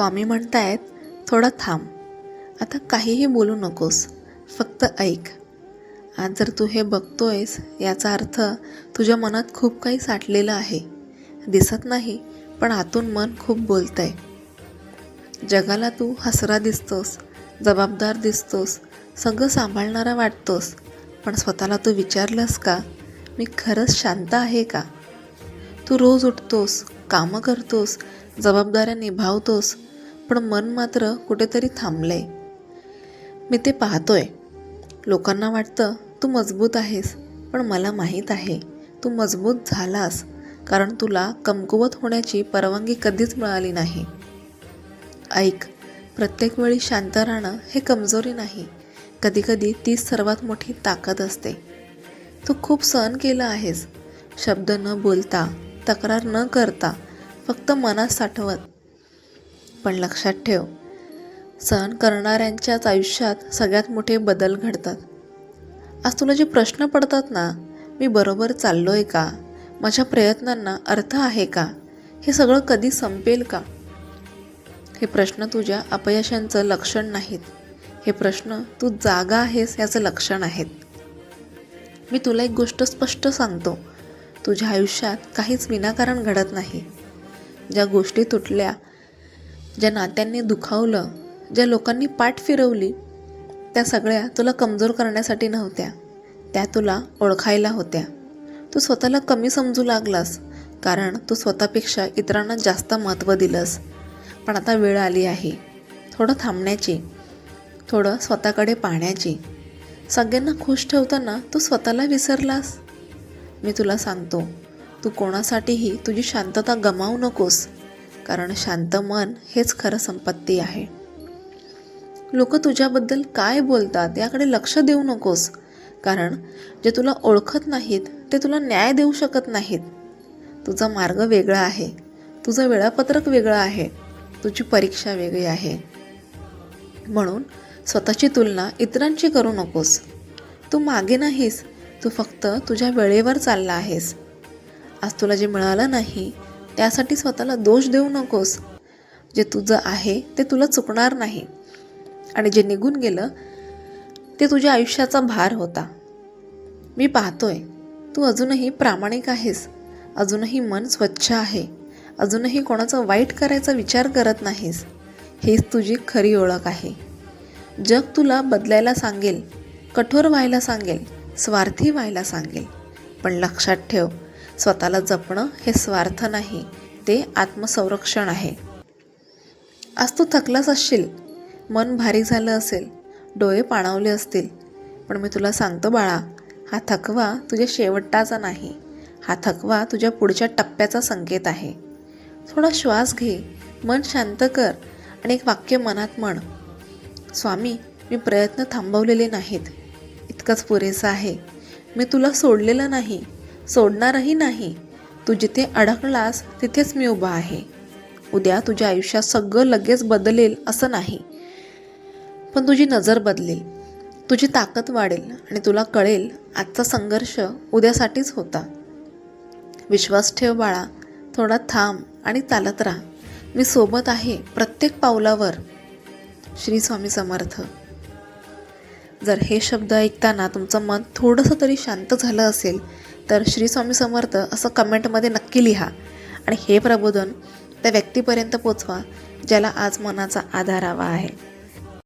स्वामी म्हणतायत थोडं थांब. आता काहीही बोलू नकोस. फक्त ऐक. आज जर तू हे बघतोयस याचा अर्थ तुझ्या मनात खूप काही साठलेलं आहे. दिसत नाही पण आतून मन खूप बोलतंय. जगाला तू हसरा दिसतोस जबाबदार दिसतोस सगळं सांभाळणारा वाटतोस. पण स्वतःला तू विचारलंस का? मी खरंच शांत आहे का? तू रोज उठतोस कामं करतोस जबाबदाऱ्या निभावतोस पण मन मात्र कुठेतरी थांबलंय. मी ते पाहतोय. लोकांना वाटतं तू मजबूत आहेस पण मला माहीत आहे तू मजबूत झालास कारण तुला कमकुवत होण्याची परवानगी कधीच मिळाली नाही. ऐक प्रत्येक वेळी शांत राहणं हे कमजोरी नाही. कधीकधी तीच सर्वात मोठी ताकद असते. तू खूप सहन केलं आहेस शब्द न बोलता तक्रार न करता फक्त मनात साठवत. पण लक्षात ठेव सहन करणाऱ्यांच्याच आयुष्यात सगळ्यात मोठे बदल घडतात. आज तुला जे प्रश्न पडतात ना मी बरोबर चाललो आहे का? माझ्या प्रयत्नांना अर्थ आहे का? हे सगळं कधी संपेल का? हे प्रश्न तुझ्या अपयशांचं लक्षण नाहीत. हे प्रश्न तू जागा आहेस याचं लक्षण आहेत. मी तुला एक गोष्ट स्पष्ट सांगतो. तुझ्या आयुष्यात काहीच विनाकारण घडत नाही. ज्या गोष्टी तुटल्या ज्या नात्यांनी दुखावलं ज्या लोकांनी पाठ फिरवली त्या सगळ्या तुला कमजोर करण्यासाठी नव्हत्या. त्या तुला ओळखायला होत्या. तू स्वतःला कमी समजू लागलास कारण तू स्वतःपेक्षा इतरांना जास्त महत्त्व दिलंस. पण आता वेळ आली आहे. थोडं थांबण्याची थोडं स्वतःकडे पाहण्याची. सगळ्यांना खुश ठेवताना तू स्वतःला विसरलास? मी तुला सांगतो तू कोणासाठीही तुझी शांतता गमावू नकोस कारण शांत मन हेच खरं संपत्ती आहे. लोक तुझ्याबद्दल काय बोलतात याकडे लक्ष देऊ नकोस कारण जे तुला ओळखत नाहीत ते तुला न्याय देऊ शकत नाहीत. तुझा मार्ग वेगळा आहे तुझं वेळापत्रक वेगळं आहे तुझी परीक्षा वेगळी आहे. म्हणून स्वतःची तुलना इतरांची करू नकोस. तू मागे नाहीस तू फक्त तुझ्या वेळेवर चालला आहेस. आज तुला जे मिळालं नाही त्यासाठी स्वतःला दोष देऊ नकोस. जे तुझं आहे ते तुला चुकणार नाही. आणि जे निघून गेलं ते तुझ्या आयुष्याचा भार होता. मी पाहतोय तू अजूनही प्रामाणिक आहेस. अजूनही मन स्वच्छ आहे. अजूनही कोणाचा वाईट करायचा विचार करत नाहीस. हीच तुझी खरी ओळख आहे. जग तुला बदलायला सांगेल कठोर व्हायला सांगेल. स्वार्थी व्हायला सांगेल. पण लक्षात ठेव स्वतःला जपणं हे स्वार्थ नाही ते आत्मसंरक्षण आहे. आज तू थकलाच असशील मन भारी झालं असेल डोळे पाणावले असतील पण मी तुला सांगतो बाळा हा थकवा तुझ्या शेवटाचा नाही हा थकवा तुझ्या पुढच्या टप्प्याचा संकेत आहे. थोडा श्वास घे मन शांत कर आणि एक वाक्य मनात म्हण स्वामी मी प्रयत्न थांबवलेले नाहीत. इतकंच पुरेसं आहे. मी तुला सोडलेलं नाही सोडणारही नाही. तू जिथे अडकलास तिथेच मी उभा आहे. उद्या तुझ्या आयुष्यात सगळं लगेच बदलेल असं नाही. पण तुझी नजर बदलेल. तुझी ताकद वाढेल आणि तुला कळेल आजचा संघर्ष उद्यासाठीच होता. विश्वास ठेव बाळा थोडा थांब आणि चालत राहा. मी सोबत आहे प्रत्येक पावलावर. श्री स्वामी समर्थ. जर हे शब्द ऐकताना तुमचं मन थोडंसं तरी शांत झालं असेल तर श्री स्वामी समर्थ असं कमेंटमध्ये नक्की लिहा. आणि हे प्रबोधन त्या व्यक्तीपर्यंत पोचवा ज्याला आज मनाचा आधार हवा आहे.